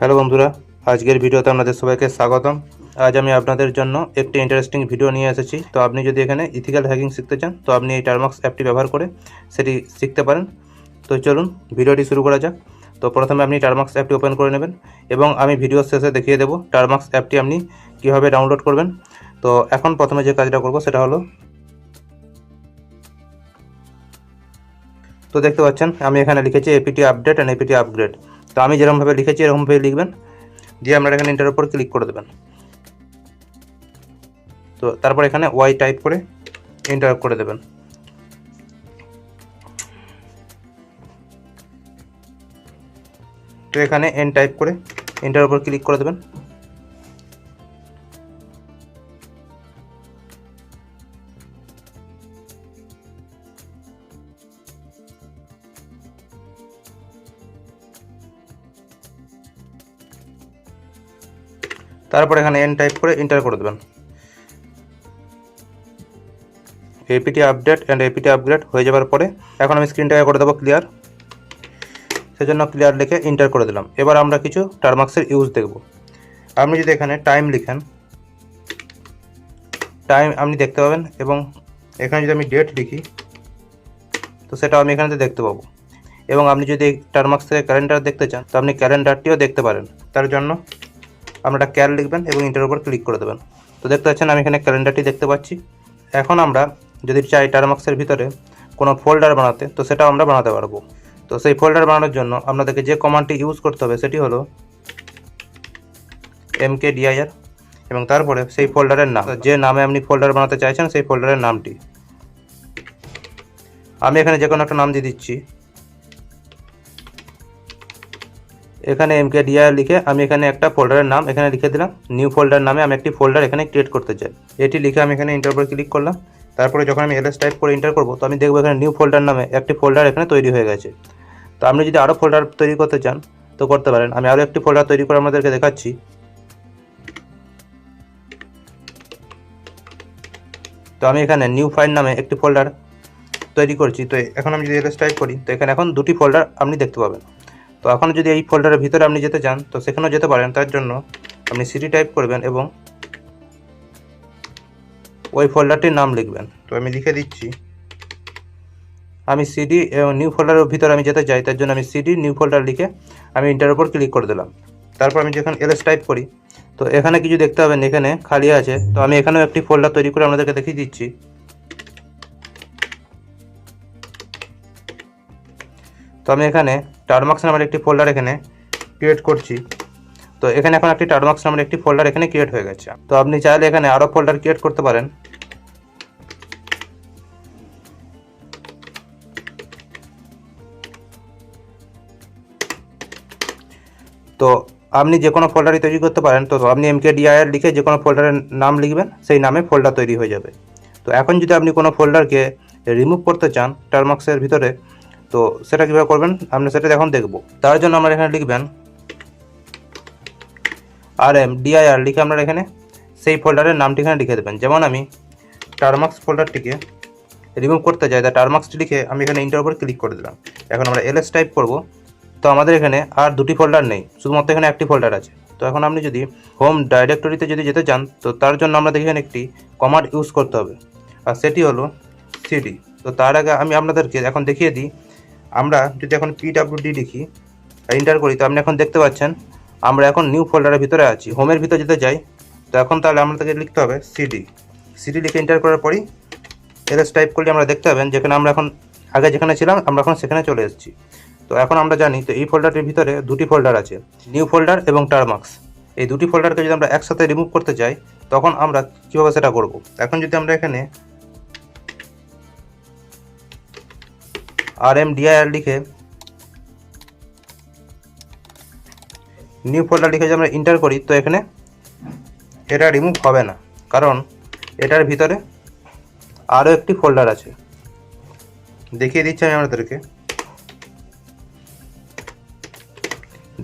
Hello বন্ধুরা, আজকের ভিডিওতে আপনাদের সবাইকে স্বাগতম। আজ আমি আপনাদের জন্য একটি ইন্টারেস্টিং ভিডিও নিয়ে এসেছি। তো আপনি যদি এখানে ইথিক্যাল হ্যাকিং শিখতে চান, তো আপনি এই টার্মাক্স অ্যাপটি ব্যবহার করে সেটি শিখতে পারেন। তো চলুন ভিডিওটি শুরু করা যাক। তো প্রথমে আপনি টার্মাক্স অ্যাপটি ওপেন করে নেবেন এবং আমি ভিডিও শেষে দেখিয়ে দেবো টার্মাক্স অ্যাপটি আপনি কীভাবে ডাউনলোড করবেন। তো এখন প্রথমে যে কাজটা করব, সেটা হলো তো দেখতে পাচ্ছেন, আমি এখানে লিখেছি APT update and APT upgrade তো আমি যেরকমভাবে লিখেছি এরকমভাবে লিখবেন। দিয়ে আপনারা এখানে এন্টার উপর ক্লিক করে দেবেন। তো তারপর এখানে ওয়াই টাইপ করে এন্টার করে দেবেন। তো এখানে এন টাইপ করে এন্টার উপর ক্লিক করে দেবেন। তারপর এখানে এন টাইপ করে এন্টার করে দেবেন। APT update and APT upgrade হয়ে যাওয়ার পরে এখন আমি স্ক্রিনটাকে করে দেবো ক্লিয়ার সেজন্য ক্লিয়ার লিখে এন্টার করে দিলাম। এবার আমরা কিছু টার্মাক্সের ইউজ দেখব। আপনি যদি এখানে টাইম লিখেন টাইম আপনি দেখতে পাবেন এবং এখানে যদি আমি ডেট লিখি, তো সেটাও আমি এখানে দেখতে পাবো। এবং আপনি যদি টার্মাক্স থেকে ক্যালেন্ডার দেখতে চান, তো আপনি ক্যালেন্ডারটিও দেখতে পারেন। তার জন্য আপনারা ক্যাল লিখবেন এবং ইন্টার উপর ক্লিক করে দেবেন। তো দেখতে পাচ্ছেন আমি এখানে ক্যালেন্ডারটি দেখতে পাচ্ছি। এখন আমরা যদি চাই টার্মাক্সের ভিতরে কোনো ফোল্ডার বানাতে, তো সেটাও আমরা বানাতে পারব। তো সেই ফোল্ডার বানানোর জন্য আপনাদেরকে যে কমান্ডটি ইউজ করতে হবে, সেটি হলো এমকে ডিআইআর এবং তারপরে সেই ফোল্ডারের নাম। যে নামে আপনি ফোল্ডার বানাতে চাইছেন, সেই ফোল্ডারের নামটি। আমি এখানে যে কোনো একটা নাম দিয়ে দিচ্ছি। এখানে এমকে ডিআর লিখে আমি এখানে একটা ফোল্ডারের নাম এখানে লিখে দিলাম। নিউ ফোল্ডার নামে আমি একটি ফোল্ডার এখানে ক্রিয়েট করতে চাই। এটি লিখে আমি এখানে ইন্টার উপর ক্লিক করলাম। তারপরে যখন আমি এলএস টাইপ করে ইন্টার করব, তো আমি দেখব এখানে নিউ ফোল্ডার নামে একটি ফোল্ডার এখানে তৈরি হয়ে গেছে। তো আপনি যদি আরও ফোল্ডার তৈরি করতে চান, তো করতে পারেন। আমি আরও একটি ফোল্ডার তৈরি করে আপনাদেরকে দেখাচ্ছি। তো আমি এখানে নিউ ফাইল নামে একটি ফোল্ডার তৈরি করছি। তো এখন আমি যদি এলএস টাইপ করি, তো এখানে এখন দুটি ফোল্ডার আপনি দেখতে পাবেন। তো এখন যদি এই ফোল্ডারের ভিতরে আপনি যেতে চান, তো সেখানেও যেতে পারেন। তার জন্য আপনি সিডি টাইপ করবেন এবং ওই ফোল্ডারটির নাম লিখবেন। তো আমি লিখে দিচ্ছি, আমি সিডি এবং নিউ ফোল্ডারের ভিতরে আমি যেতে চাই, তার জন্য আমি সিডি নিউ ফোল্ডার লিখে আমি ইন্টার উপর ক্লিক করে দিলাম। তারপর আমি যখন এলএস টাইপ করি, তো এখানে কিছু দেখতে পাবেন, এখানে খালি আছে। তো আমি এখানেও একটি ফোল্ডার তৈরি করে আপনাদেরকে দেখিয়ে দিচ্ছি। তো আমি এখানে টার্মাক্স নামের একটি ফোল্ডার এখানে ক্রিয়েট করছি। তো এখানে এখন একটি টার্মাক্স নামের একটি ফোল্ডার এখানে ক্রিয়েট হয়ে গেছে। তো আপনি চাইলে এখানে আরও ফোল্ডার ক্রিয়েট করতে পারেন। তো আপনি যে কোনো ফোল্ডারই তৈরি করতে পারেন। তো আপনি এমকে ডিআইআর লিখে যে কোনো ফোল্ডারের নাম লিখবেন, সেই নামে ফোল্ডার তৈরি হয়ে যাবে। তো এখন যদি আপনি কোনো ফোল্ডারকে রিমুভ করতে চান টার্মাক্সের ভিতরে তো সেটা কীভাবে করবেন? আপনি সেটা এখন দেখব। তার জন্য আমরা এখানে লিখবেন আর এম ডিআইআর লিখে আপনারা এখানে সেই ফোল্ডারের নামটি এখানে লিখে দেবেন। যেমন আমি টার্মাক্স ফোল্ডারটিকে রিমুভ করতে চাই তা টার্মাক্সটি লিখে আমি এখানে ইন্টার উপর ক্লিক করে দিলাম। এখন আমরা এলএস টাইপ করব। তো আমাদের এখানে আর দুটি ফোল্ডার নেই, শুধুমাত্র এখানে একটি ফোল্ডার আছে। তো এখন আপনি যদি হোম ডাইরেক্টরিতে যদি যেতে চান, তো তার জন্য আমাদের এখানে একটি কমান্ড ইউজ করতে হবে। আর সেটি হলো সিডি তো তার আগে আমি আপনাদেরকে এখন দেখিয়ে দিই আমরা যদি এখন পিডাব্লিউডি লিখি এন্টার করি, তো আপনি এখন দেখতে পাচ্ছেন আমরা এখন নিউ ফোল্ডারের ভিতরে আছি। হোমের ভিতরে যেতে চাই, তো এখন তাহলে আমাদেরকে লিখতে হবে সিডি সিডি লিখে এন্টার করার পরই এলএস টাইপ করলে আমরা দেখতে পাবেন যেখানে আমরা এখন আগে যেখানে ছিলাম, আমরা এখন সেখানে চলে এসেছি। তো এখন আমরা জানি, তো এই ফোল্ডারটির ভিতরে দুটি ফোল্ডার আছে নিউ ফোল্ডার এবং টার্মাক্স এই দুটি ফোল্ডারকে যদি আমরা একসাথে রিমুভ করতে চাই, তখন আমরা কীভাবে সেটা করব? এখন যদি আমরা এখানে আর এম ডিআইআর লিখে নিউ ফোল্ডার লিখে যদি আমরা ইন্টার করি, তো এখানে এটা রিমুভ হবে না। কারণ এটার ভিতরে আরও একটি ফোল্ডার আছে। দেখিয়ে দিচ্ছি আমি আপনাদেরকে।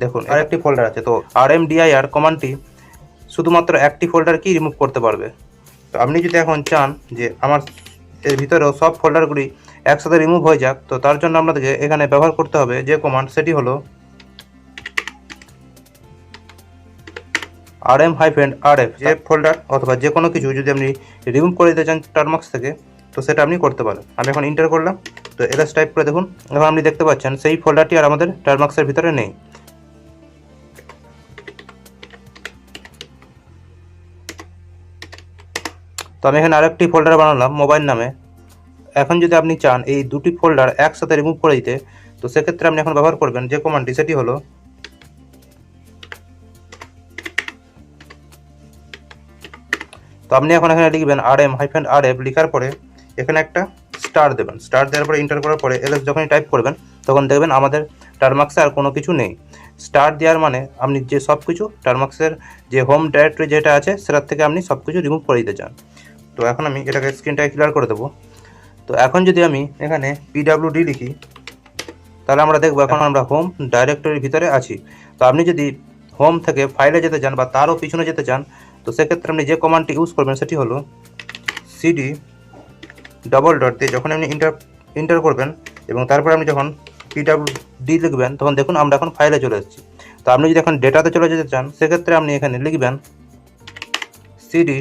দেখুন, আর একটি ফোল্ডার আছে। তো আর এম ডিআইআর কমান্ডটি শুধুমাত্র একটি ফোল্ডারকেই রিমুভ করতে পারবে? তো আপনি যদি এখন চান যে আমার এর ভিতরেও সব ফোল্ডারগুলি একসাথে রিমুভ হয়ে যাক, তো তার জন্য আপনাদেরকে এখানে ব্যবহার করতে হবে যে কমান্ড সেটি হলো R M hyphen R F যে ফোল্ডার অথবা যে কোনো কিছু যদি আপনি রিমুভ করে দিতে চান টার্মাক্স থেকে, তো সেটা আপনি করতে পারেন। আমি এখন ইন্টার করলাম, তো এলএস টাইপ করে দেখুন, এখন আপনি দেখতে পাচ্ছেন সেই ফোল্ডারটি আর আমাদের টার্মাক্সের ভিতরে নেই। তো আমি এখানে আরেকটি ফোল্ডার বানালাম মোবাইল নামে। এখন যদি আপনি চান এই দুটি ফোল্ডার একসাথে রিমুভ করে দিতে, তো সেক্ষেত্রে আপনি এখন ব্যবহার করবেন যে কমান্ডটি সেটি হলো তো আপনি এখন এখানে লিখবেন R M hyphen R F লিখার পরে এখানে একটা স্টার দেবেন। স্টার দেওয়ার পরে ইন্টার করার পরে এলএস যখনই টাইপ করবেন, তখন দেখবেন আমাদের টার্মাক্সে আর কোনো কিছু নেই। স্টার দেওয়ার মানে আপনি যে সব কিছু টার্মাক্সের যে হোম ডাইরেক্টরি যেটা আছে, সেটার থেকে আপনি সব কিছু রিমুভ করে দিতে চান। তো এখন আমি এটাকে স্ক্রিনটাকে ক্লিয়ার করে দেবো। তো এখন যদি আমি এখানে পিডাব্লিউডি লিখি, তাহলে আমরা দেখব এখন আমরা হোম ডাইরেক্টরির ভিতরে আছি। তো আপনি যদি হোম থেকে ফাইলে যেতে চান বা তারও পিছনে যেতে চান, তো সেক্ষেত্রে আপনি যে কমান্ডটি ইউজ করবেন সেটি হলো সিডি ডবল ডট দিয়ে যখন আপনি ইন্টার ইন্টার করবেন এবং তারপরে আপনি যখন পিডাব্লিউডি লিখবেন, তখন দেখুন আমরা এখন ফাইলে চলে এসেছি। তো আপনি যদি এখন ডেটাতে চলে যেতে চান, সেক্ষেত্রে আপনি এখানে লিখবেন CD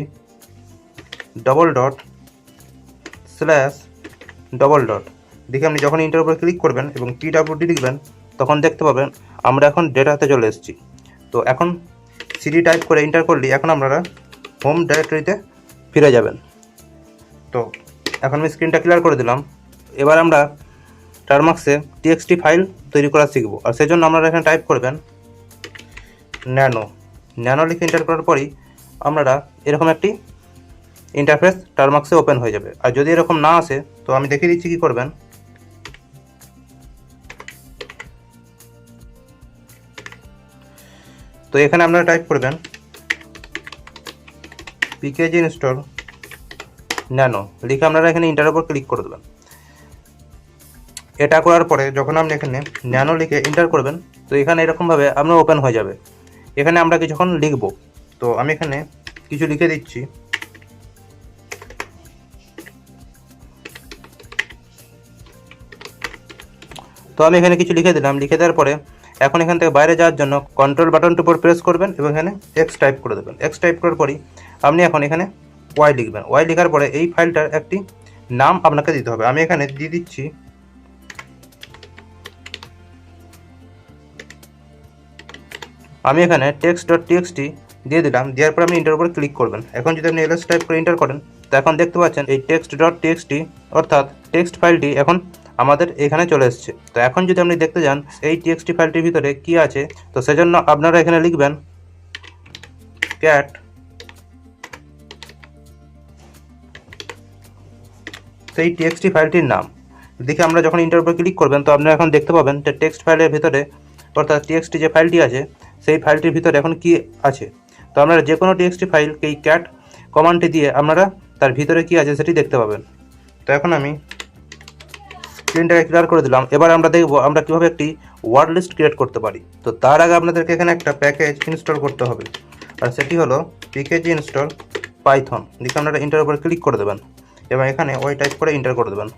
double dot slash double dot দেখে আপনি যখন ইন্টার উপরে ক্লিক করবেন এবং পিডাব্লিউডি লিখবেন, তখন দেখতে পাবেন আমরা এখন ডেটাতে চলে এসেছি। তো এখন সিডি টাইপ করে এন্টার করলে এখন আপনারা হোম ডাইরেক্টরিতে ফিরে যাবেন। তো এখন আমি স্ক্রিনটা ক্লিয়ার করে দিলাম। এবার আমরা টার্মাক্সে টিএক্সটি ফাইল তৈরি করা শিখব। আর সেজন্য আপনারা এখানে টাইপ করবেন ন্যানো ন্যানো লিখে এন্টার করার পরই আপনারা এরকম একটি ইন্টারফেস টার্মাক্সে ওপেন হয়ে যাবে। আর যদি এরকম না আসে, তো আমি দেখিয়ে দিচ্ছি কী করবেন। তো এখানে আপনারা টাইপ করবেন পিকেজি ইনস্টল ন্যানো লিখে আপনারা এখানে ইন্টার উপর ক্লিক করে দেবেন। এটা করার পরে যখন আপনি এখানে ন্যানো লিখে এন্টার করবেন, তো এখানে এরকমভাবে আপনার ওপেন হয়ে যাবে। এখানে আমরা কিছুক্ষণ লিখব। তো আমি এখানে কিছু লিখে দিচ্ছি। তো আমি এখানে কিছু লিখে দিলাম। লিখে দেওয়ার পরে এখন এখান থেকে বাইরে যাওয়ার জন্য কন্ট্রোল বাটনটির উপর প্রেস করবেন এবং এখানে এক্স টাইপ করে দেবেন। এক্স টাইপ করার পরই আপনি এখন এখানে ওয়াই লিখবেন। ওয়াই লেখার পরে এই ফাইলটার একটি নাম আপনাকে দিতে হবে। আমি এখানে দিয়ে দিচ্ছি আমি এখানে টেক্সট ডট টিএক্সটি দিয়ে দিলাম। দেওয়ার পর আপনি ইন্টার উপর ক্লিক করবেন। এখন যদি আপনি এলএস টাইপ করে ইন্টার করেন, তো এখন দেখতে পাচ্ছেন এই টেক্সট ডট টিএক্সটি অর্থাৎ টেক্সট ফাইলটি এখন আমাদের এখানে চলে এসছে। তো এখন যদি আপনি দেখতে যান, এই টিএক্সটি ফাইলটির ভিতরে কি আছে, তো সেজন্য আপনারা এখানে লিখবেন ক্যাট সেই টিএক্সটি ফাইলটির নাম। দেখে আমরা যখন ইন্টার উপর ক্লিক করবেন, তো আপনারা এখন দেখতে পাবেন যে টেক্সট ফাইলের ভিতরে, অর্থাৎ টিএক্সটি যে ফাইলটি আছে, সেই ফাইলটির ভিতরে এখন কি আছে। তো আপনারা যে কোনো টিএক্সটি ফাইল এই ক্যাট কমান্ডটি দিয়ে আপনারা তার ভিতরে কি আছে সেটি দেখতে পাবেন। তো এখন আমি স্ক্রিনটাকে ক্লিয়ার করে দিলাম। এবার আমরা দেখব আমরা কীভাবে একটি ওয়ার্ড লিস্ট ক্রিয়েট করতে পারি। তো তার আগে আপনাদেরকে এখানে একটা প্যাকেজ ইনস্টল করতে হবে। আর সেটি হলো পিকেজি ইনস্টল পাইথন দেখে আপনারা ইন্টার উপর ক্লিক করে দেবেন এবং এখানে ওই টাইপ করে ইন্টার করে দেবেন।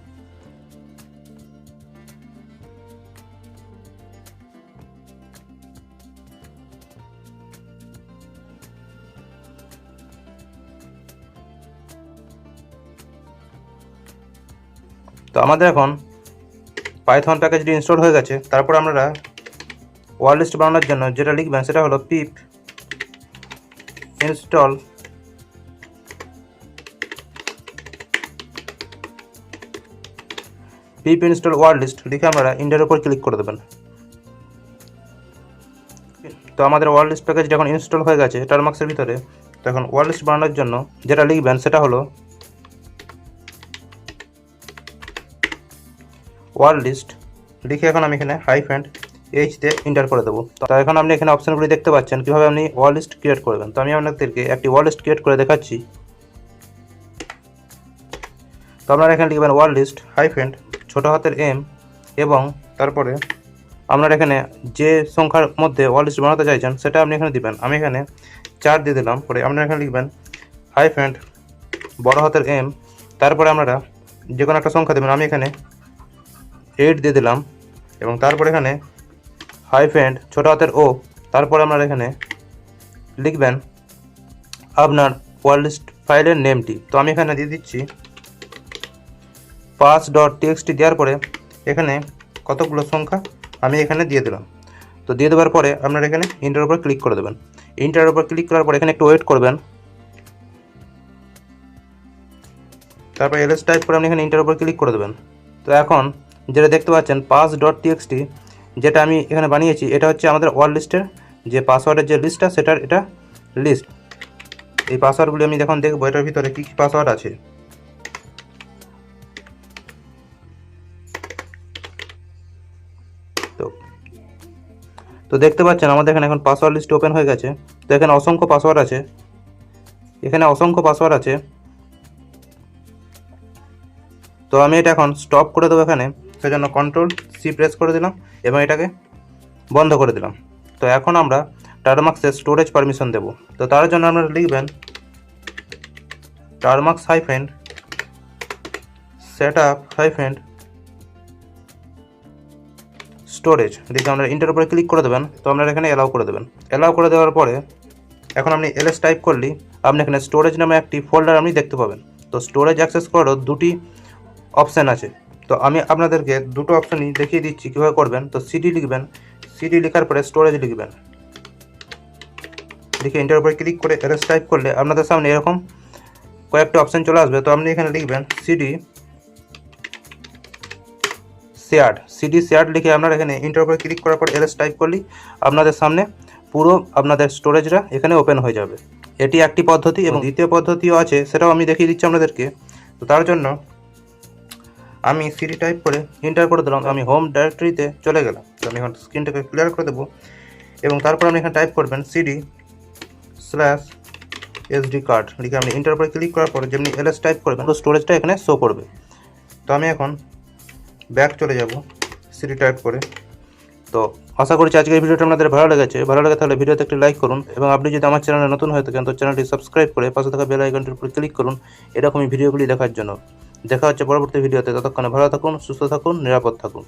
তো আমাদের এখন পাইথন প্যাকেজটি ইনস্টল হয়ে গেছে। তারপর আপনারা ওয়ার লিস্ট বানানোর জন্য যেটা লিখবেন সেটা হলো pip install pip install wordlist লিখে আপনারা ইন্ডিয়ার উপর ক্লিক করে দেবেন। তো আমাদের ওয়ার লিস্ট প্যাকেজ যখন ইনস্টল হয়ে গেছে টার্মাক্সের ভিতরে তখন ওয়ার লিস্ট বানানোর জন্য যেটা লিখবেন সেটা হলো ওয়ার লিস্ট। লিখে এখন আমি এখানে হাইফ্যান্ড এইচ দিয়ে ইন্টার করে দেবো। তো এখন আপনি এখানে অপশানগুলি দেখতে পাচ্ছেন, কীভাবে আপনি ওয়ার লিস্ট ক্রিয়েট করবেন। তো আমি আপনাদেরকে একটি ওয়ার লিস্ট ক্রিয়েট করে দেখাচ্ছি। তো আপনারা এখানে লিখবেন ওয়ার লিস্ট হাইফ্যান্ড ছোটো হাতের এম এবং তারপরে আপনারা এখানে যে সংখ্যার মধ্যে ওয়ার লিস্ট বানাতে চাইছেন, সেটা আপনি এখানে দিবেন। আমি এখানে চার দিয়ে দিলাম, পরে আপনারা এখানে লিখবেন হাইফ্যান্ড বড় হাতের এম তারপরে আপনারা যে কোনো একটা সংখ্যা দেবেন। আমি এখানে এইট দিয়ে দিলাম এবং তারপর এখানে হাইফেন্ড ছোটো হাতের ও তারপর আপনার এখানে লিখবেন আপনার ওয়ার্লিস্ট ফাইলের নেমটি। তো আমি এখানে দিয়ে দিচ্ছি পাস ডট টিএক্সটি দেওয়ার পরে এখানে কতগুলো সংখ্যা আমি এখানে দিয়ে দিলাম। তো দিয়ে দেওয়ার পরে আপনারা এখানে ইন্টার উপর ক্লিক করে দেবেন। ইন্টার উপর ক্লিক করার পরে এখানে একটু ওয়েট করবেন। তারপর এলএস টাইপ করে আপনি এখানে ইন্টার উপর ক্লিক করে দেবেন। তো এখন যেটা দেখতে পাচ্ছেন পাস ডট টিএক্সটি যেটা আমি এখানে বানিয়েছি, এটা হচ্ছে আমাদের ওয়ার্ড লিস্টের যে পাসওয়ার্ডের যে লিস্টটা সেটার এটা লিস্ট এই পাসওয়ার্ডগুলি আমি যখন দেখব, এটার ভিতরে কী কী পাসওয়ার্ড আছে। তো তো দেখতে পাচ্ছেন, আমাদের এখানে এখন পাসওয়ার্ড লিস্ট ওপেন হয়ে গেছে। তো এখানে অসংখ্য পাসওয়ার্ড আছে। এখানে অসংখ্য পাসওয়ার্ড আছে। তো আমি এটা এখন স্টপ করে দেবো এখানে। সেজন্য কন্ট্রোল সি প্রেস করে দিলাম এবং এটাকে বন্ধ করে দিলাম। তো এখন আমরা টারমাক্সের স্টোরেজ পারমিশন দেব। তো তার জন্য আপনারা লিখবেন Termux hyphen set up hyphen storage দেখে আপনারা ইন্টার উপরে ক্লিক করে দেবেন, তো আপনারা এখানে অ্যালাউ করে দেবেন। অ্যালাউ করে দেওয়ার পরে এখন আপনি এলএস টাইপ করলি আপনি এখানে স্টোরেজ নামে একটি ফোল্ডার আপনি দেখতে পাবেন। তো স্টোরেজ অ্যাক্সেস করারও দুটি অপশান আছে। তো আমি আপনাদেরকে দুটো অপশানই দেখিয়ে দিচ্ছি, কীভাবে করবেন? তো সিডি লিখবেন সিডি লেখার পরে স্টোরেজ লিখবেন। লিখে ইন্টার উপরে ক্লিক করে এলএস টাইপ করলে আপনাদের সামনে এরকম কয়েকটা অপশান চলে আসবে। তো আপনি এখানে লিখবেন সিডি শেয়ার্ড সিডি শেয়ার্ড লিখে আপনারা এখানে ইন্টার উপরে ক্লিক করার পর এলএস টাইপ করলেই আপনাদের সামনে পুরো আপনাদের স্টোরেজটা এখানে ওপেন হয়ে যাবে। এটি একটি পদ্ধতি এবং দ্বিতীয় পদ্ধতিও আছে, সেটাও আমি দেখিয়ে দিচ্ছি আপনাদেরকে। তো তার জন্য আমি সিডি টাইপ করে এন্টার করে দিলাম, আমি হোম ডাইরেক্টরিতে চলে গেলাম। তো আমি এখন স্ক্রিনটাকে ক্লিয়ার করে দেবো এবং তারপর আপনি এখানে টাইপ করবেন সিডি স্ল্যাশ এসডি কার্ড লিখে আপনি ইন্টার উপরে ক্লিক করার পরে যেমনি এলএস টাইপ করবেন, তো স্টোরেজটা এখানে শো করবে। তো আমি এখন ব্যাক চলে যাব সিডি টাইপ করে। তো আশা করছি আজকের ভিডিওটা আপনাদের ভালো লেগেছে। ভালো লাগে তাহলে ভিডিওতে একটি লাইক করুন এবং আপনি যদি আমার চ্যানেলে নতুন হয়ে থাকেন, তো চ্যানেলটি সাবস্ক্রাইব করে পাশে থাকা বেল আইকনটির উপর ক্লিক করুন। এরকমই ভিডিওগুলি দেখার জন্য। দেখা হচ্ছে পরবর্তী ভিডিওতে। ততক্ষণে ভালো থাকুন সুস্থ থাকুন নিরাপদ থাকুন।